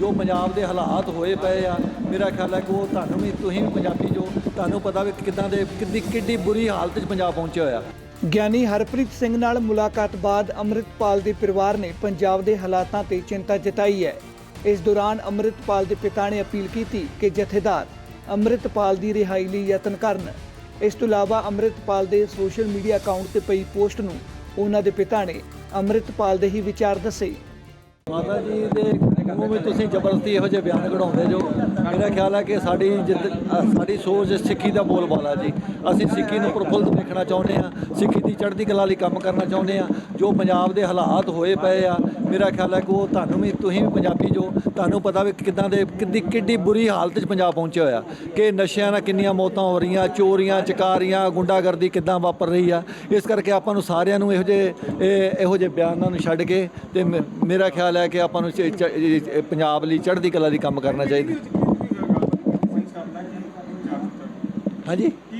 ਜੋ ਪੰਜਾਬ ਦੇ ਹਾਲਾਤ ਹੋਏ ਪਏ ਆ ਮੇਰਾ ਖਿਆਲ ਹੈ ਕਿ ਉਹ ਤੁਹਾਨੂੰ ਵੀ ਤੁਸੀਂ ਵੀ ਪੰਜਾਬੀ ਜੋ ਤੁਹਾਨੂੰ ਪਤਾ ਵੀ ਕਿਦਾਂ ਦੇ ਕਿੰਨੀ ਕਿੱਡੀ ਬੁਰੀ ਹਾਲਤ 'ਚ ਪੰਜਾਬ ਪਹੁੰਚਿਆ ਹੋਇਆ। ਗਿਆਨੀ ਹਰਪ੍ਰੀਤ ਸਿੰਘ ਨਾਲ ਮੁਲਾਕਾਤ ਬਾਅਦ ਅੰਮ੍ਰਿਤਪਾਲ ਦੇ ਪਰਿਵਾਰ ਨੇ ਪੰਜਾਬ ਦੇ ਹਾਲਾਤਾਂ ਤੇ ਚਿੰਤਾ ਜਤਾਈ ਹੈ। ਇਸ ਦੌਰਾਨ ਅੰਮ੍ਰਿਤਪਾਲ ਦੇ ਪਿਤਾ ਨੇ ਅਪੀਲ ਕੀਤੀ ਕਿ ਜਥੇਦਾਰ ਅੰਮ੍ਰਿਤਪਾਲ ਦੀ ਰਿਹਾਈ ਲਈ ਯਤਨ ਕਰਨ। ਇਸ ਤੋਂ ਇਲਾਵਾ ਅੰਮ੍ਰਿਤਪਾਲ ਦੇ ਸੋਸ਼ਲ ਮੀਡੀਆ ਅਕਾਊਂਟ ਤੇ ਪਈ ਪੋਸਟ ਨੂੰ ਉਹਨਾਂ ਦੇ ਪਿਤਾ ਨੇ ਅੰਮ੍ਰਿਤਪਾਲ ਦੇ ਹੀ ਵਿਚਾਰ ਦੱਸੇ। ਮਾਤਾ ਜੀ ਦੇ ਮੂੰਹ ਵੀ ਤੁਸੀਂ ਜ਼ਬਰਦਸਤੀ ਇਹੋ ਜਿਹੇ ਬਿਆਨ ਕਢਾਉਂਦੇ ਜੋ। ਮੇਰਾ ਖਿਆਲ ਹੈ ਕਿ ਸਾਡੀ ਜਿੱਦ ਅ, ਸਾਡੀ ਸੋਚ ਸਿੱਖੀ ਦਾ ਬੋਲਬਾਲਾ ਜੀ। ਅਸੀਂ ਸਿੱਖੀ ਨੂੰ ਪ੍ਰਫੁੱਲਤ ਦੇਖਣਾ ਚਾਹੁੰਦੇ ਆ ਸਿੱਖੀ ਦੀ ਚੜ੍ਹਦੀ ਕਲਾ ਲਈ ਕੰਮ ਕਰਨਾ ਚਾਹੁੰਦੇ ਆ ਜੋ ਪੰਜਾਬ ਦੇ ਹਾਲਾਤ ਹੋਏ ਪਏ ਆ ਮੇਰਾ ਖਿਆਲ ਹੈ ਕਿ ਉਹ ਤੁਹਾਨੂੰ ਵੀ ਤੁਸੀਂ ਵੀ ਪੰਜਾਬੀ ਜੋ ਤੁਹਾਨੂੰ ਪਤਾ ਵੀ ਕਿਦਾਂ ਦੇ ਕਿੱਡੀ ਕਿੱਡੀ ਬੁਰੀ ਹਾਲਤ 'ਚ ਪੰਜਾਬ ਪਹੁੰਚਿਆ ਹੋਇਆ। ਕਿ ਨਸ਼ਿਆਂ ਨਾਲ ਕਿੰਨੀਆਂ ਮੌਤਾਂ ਹੋ ਰਹੀਆਂ ਚੋਰੀਆਂ ਚਕਾਰੀਆਂ ਗੁੰਡਾਗਰਦੀ ਕਿੱਦਾਂ ਵਾਪਰ ਰਹੀ ਆ। ਇਸ ਕਰਕੇ ਆਪਾਂ ਨੂੰ ਸਾਰਿਆਂ ਨੂੰ ਇਹੋ ਜਿਹੇ ਇਹੋ ਜਿਹੇ ਬਿਆਨਾਂ ਨੂੰ ਛੱਡ ਕੇ ਤੇ ਮ- ਮੇਰਾ ਖਿਆਲ ਹੈ ਕਿ ਆਪਾਂ ਨੂੰ ਇਹ ਪੰਜਾਬ ਲਈ ਚੜ੍ਹਦੀ ਕਲਾ ਲਈ ਕੰਮ ਕਰਨਾ ਚਾਹੀਦਾ। ਹਾਂਜੀ? ਕੀ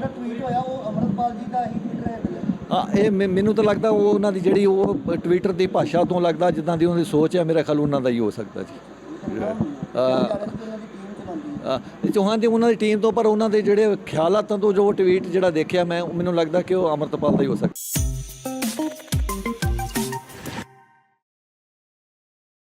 ਜਿਹੜਾ ਟਵੀਟ ਹੋਇਆ ਉਹ ਅਮਰਪਾਲ ਜੀ ਦਾ ਹੀ ਟਵੀਟ ਹੈ ਹਾਂ ਇਹ ਮੈ- ਮੈਨੂੰ ਤਾਂ ਲੱਗਦਾ ਉਹ ਉਹਨਾਂ ਦੀ ਜਿਹੜੀ ਉਹ ਟਵਿੱਟਰ ਦੀ ਭਾਸ਼ਾ ਤੋਂ ਲੱਗਦਾ ਜਿੱਦਾਂ ਦੀ ਉਹਨਾਂ ਦੀ ਸੋਚ ਹੈ ਮੇਰਾ ਖਿਆਲ ਉਹਨਾਂ ਦਾ ਹੀ ਹੋ ਸਕਦਾ ਜੀ। ਉਹਨਾਂ ਦੀ ਟੀਮ ਚ ਚੌਹਾਨ ਦੀ ਉਹਨਾਂ ਦੀ ਟੀਮ ਤੋਂ ਪਰ ਉਹਨਾਂ ਦੇ ਜਿਹੜੇ ਖਿਆਲਾਤਾਂ ਤੋਂ ਜੋ ਟਵੀਟ ਜਿਹੜਾ ਦੇਖਿਆ ਮੈਂ ਮੈਨੂੰ ਲੱਗਦਾ ਕਿ ਉਹ ਅਮਰਤਪਾਲ ਦਾ ਹੀ ਹੋ ਸਕਦਾ।